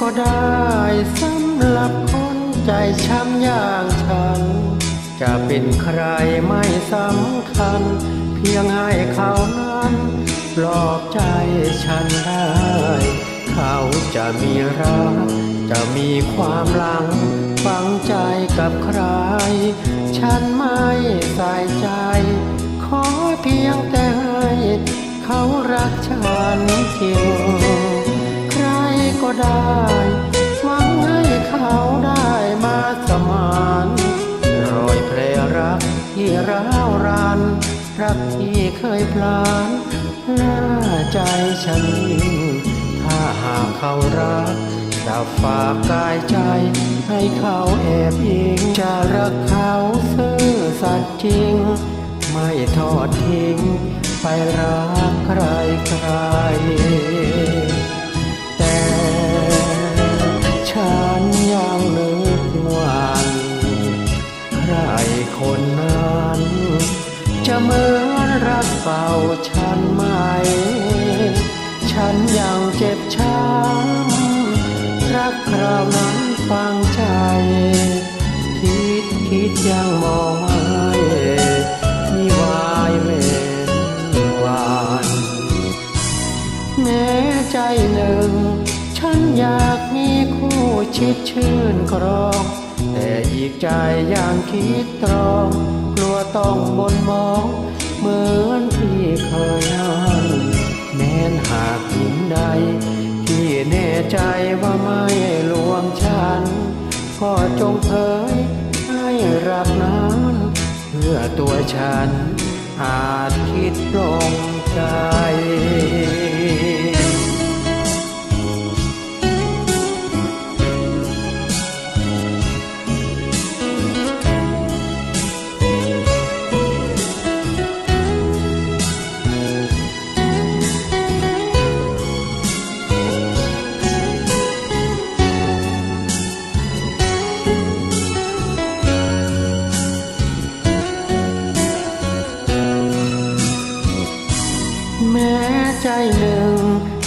ก็ได้สำหรับคนใจช้ำอย่างฉัน จะเป็นใครไม่สำคัญ เพียงให้เขานั้นปลอบใจฉันได้ เขาจะมีรัก จะมีความหลังฝังใจกับใคร ฉันไม่ใส่ใจ ขอเพียงแต่ให้เขารักฉันจริงใครก็ ได้ หวังให้เขาได้มาสมานรอยแผลรักที่ร้าวรานรักที่เคยพลานน้าใจฉันถ้าหากเขารักจะฝากกายใจ ให้เขาแอบยิงจะรักเขาซื่อสัตย์จริง ไม่ทอดทิ้ง ไปรักใครใคร จะเหมือนรักเก่าฉันไหม ฉันยังเจ็บช้ำ รักคราวนั้นฟังใจ คิดคิดยังมองไม่มีวายเว้นวานแม้ใจหนึ่ง ฉันอยากมีคู่ชิดชื่นครอง แต่อีกใจยังคิดตรอง กลัวต้องบนมอง เหมือนที่เคยนั้นแม้นหากหญิงใด ที่แน่ใจว่าไม่ลวงฉัน ก็จงเผยให้รักนั้นเพื่อตัวฉันอาจคิดตรงใจ ใจหนึ่ง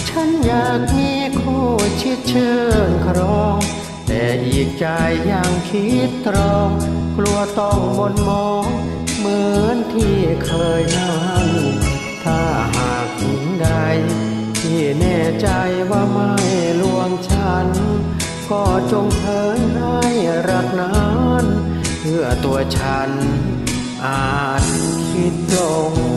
ฉันอยากมีคู่ชิดเชิญครอง แต่อีกใจยังคิดตรอง กลัวต้องบนมอง เหมือนที่เคยนั้นถ้าหากหญิงใด ที่แน่ใจว่าไม่ลวงฉัน ก็จงเผยให้รักนั้น เพื่อตัวฉันอาจคิดตรง